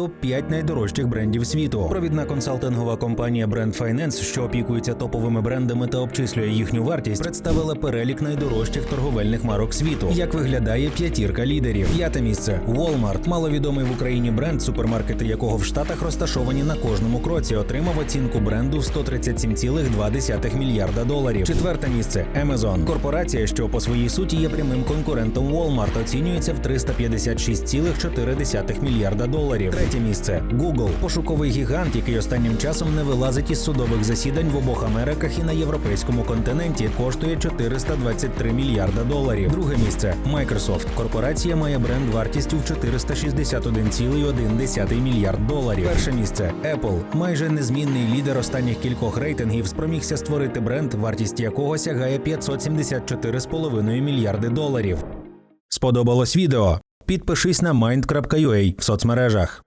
топ 5 найдорожчих брендів світу. Провідна консалтингова компанія Brand Finance, що опікується топовими брендами та обчислює їхню вартість, представила перелік найдорожчих торговельних марок світу. Як виглядає п'ятірка лідерів? П'яте місце Walmart. маловідомий в Україні бренд, супермаркети якого в Штатах розташовані на кожному кроці, отримав оцінку бренду в 137,2 мільярда доларів. Четверте місце Amazon. Корпорація, що по своїй суті є прямим конкурентом Walmart, оцінюється в 356,4 мільярда доларів. Третє місце Google. Пошуковий гігант, який останнім часом не вилазить із судових засідань в обох Америках і на європейському континенті, коштує 423 мільярда доларів. Друге місце Microsoft. Корпорація має бренд вартістю в 461,1 мільярд доларів. Перше місце Apple. Майже незмінний лідер останніх кількох рейтингів спромігся створити бренд, вартість якого сягає 574,5 мільярди доларів. Сподобалось відео? Підпишись на mind.ua в соцмережах.